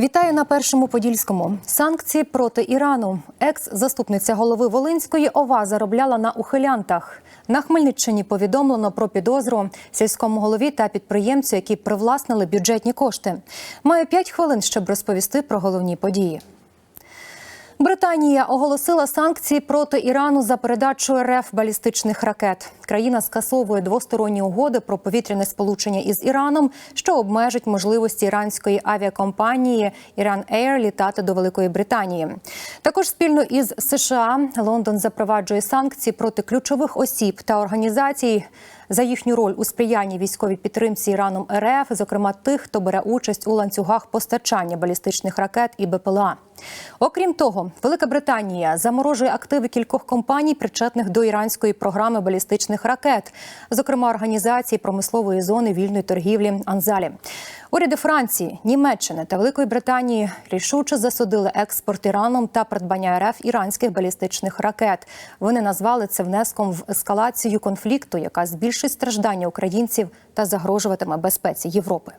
Вітаю на першому подільському. Санкції проти Ірану. Екс-заступниця голови Волинської ОВА заробляла на ухилянтах. На Хмельниччині повідомлено про підозру сільському голові та підприємцю, які привласнили бюджетні кошти. Маю п'ять хвилин, щоб розповісти про головні події. Британія оголосила санкції проти Ірану за передачу РФ балістичних ракет. Країна скасовує двосторонні угоди про повітряне сполучення із Іраном, що обмежить можливості іранської авіакомпанії Іран Ейр літати до Великої Британії. Також спільно із США Лондон запроваджує санкції проти ключових осіб та організацій. За їхню роль у сприянні військовій підтримці Іраном РФ, зокрема тих, хто бере участь у ланцюгах постачання балістичних ракет і БПЛА. Окрім того, Велика Британія заморожує активи кількох компаній, причетних до іранської програми балістичних ракет, зокрема організації промислової зони вільної торгівлі Анзалі. Уряди Франції, Німеччини та Великої Британії рішуче засудили експорт Іраном та придбання РФ іранських балістичних ракет. Вони назвали це внеском в ескалацію конфлікту, яка збільшить страждання українців та загрожуватиме безпеці Європи.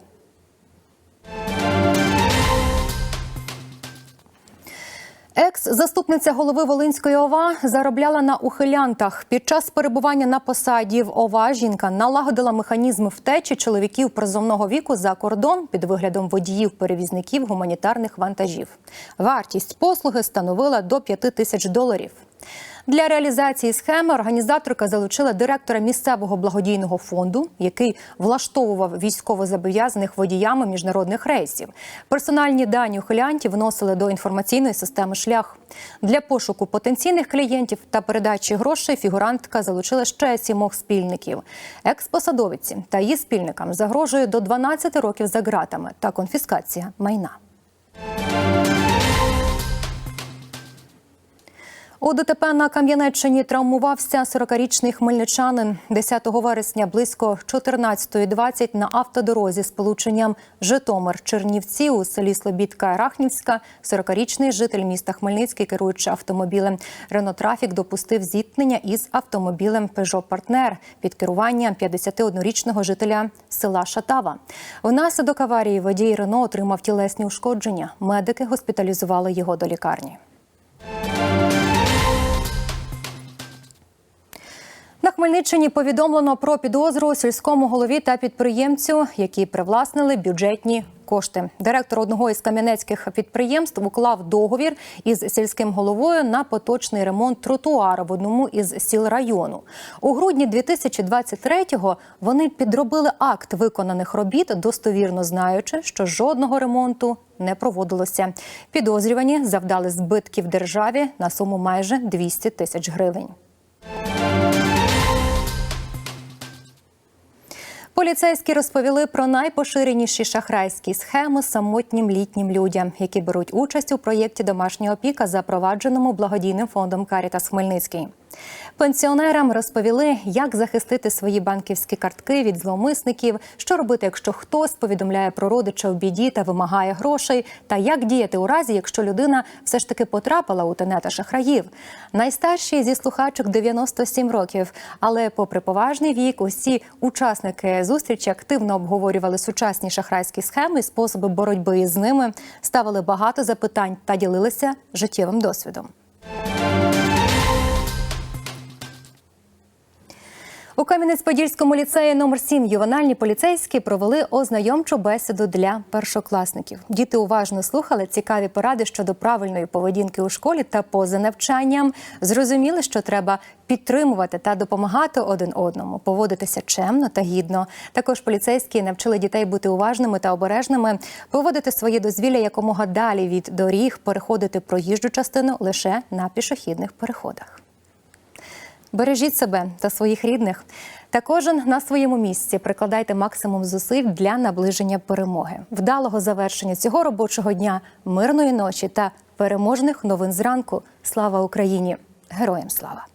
Екс-заступниця голови Волинської ОВА заробляла на ухилянтах. Під час перебування на посаді в ОВА жінка налагодила механізм втечі чоловіків призовного віку за кордон під виглядом водіїв-перевізників гуманітарних вантажів. Вартість послуги становила до 5 тисяч доларів. Для реалізації схеми організаторка залучила директора місцевого благодійного фонду, який влаштовував військовозобов'язаних водіями міжнародних рейсів. Персональні дані ухилянтів вносили до інформаційної системи шлях. Для пошуку потенційних клієнтів та передачі грошей фігурантка залучила ще сімох спільників. Експосадовиці та її спільникам загрожує до 12 років за ґратами та конфіскація майна. У ДТП на Кам'янеччині травмувався 40-річний хмельничанин. 10 вересня близько 14.20 на автодорозі з полученням Житомир-Чернівці у селі Слобідка Рахнівська 40-річний житель міста Хмельницький, керуючи автомобілем Рено Трафік, допустив зіткнення із автомобілем Пежо Партнер під керуванням 51-річного жителя села Шатава. Внаслідок аварії водій Рено отримав тілесні ушкодження. Медики госпіталізували його до лікарні. Хмельниччині повідомлено про підозру сільському голові та підприємцю, які привласнили бюджетні кошти. Директор одного із кам'янецьких підприємств уклав договір із сільським головою на поточний ремонт тротуару в одному із сіл району. У грудні 2023-го вони підробили акт виконаних робіт, достовірно знаючи, що жодного ремонту не проводилося. Підозрювані завдали збитків державі на суму майже 200 тисяч гривень. Поліцейські розповіли про найпоширеніші шахрайські схеми самотнім літнім людям, які беруть участь у проєкті Домашня опіка, запровадженому благодійним фондом Карітас Хмельницький. Пенсіонерам розповіли, як захистити свої банківські картки від зловмисників, що робити, якщо хтось повідомляє про родича в біді та вимагає грошей, та як діяти у разі, якщо людина все ж таки потрапила у тенета шахраїв. Найстарші зі слухачок 97 років. Але, попри поважний вік, усі учасники зустрічі активно обговорювали сучасні шахрайські схеми, способи боротьби із ними, ставили багато запитань та ділилися життєвим досвідом. У Кам'янець-Подільському ліцеї номер 7 ювенальні поліцейські провели ознайомчу бесіду для першокласників. Діти уважно слухали цікаві поради щодо правильної поведінки у школі та поза навчанням. Зрозуміли, що треба підтримувати та допомагати один одному, поводитися чемно та гідно. Також поліцейські навчили дітей бути уважними та обережними, поводити своє дозвілля якомога далі від доріг, переходити проїжджу частину лише на пішохідних переходах. Бережіть себе та своїх рідних. Та кожен на своєму місці прикладайте максимум зусиль для наближення перемоги, вдалого завершення цього робочого дня, мирної ночі та переможних новин зранку. Слава Україні! Героям слава!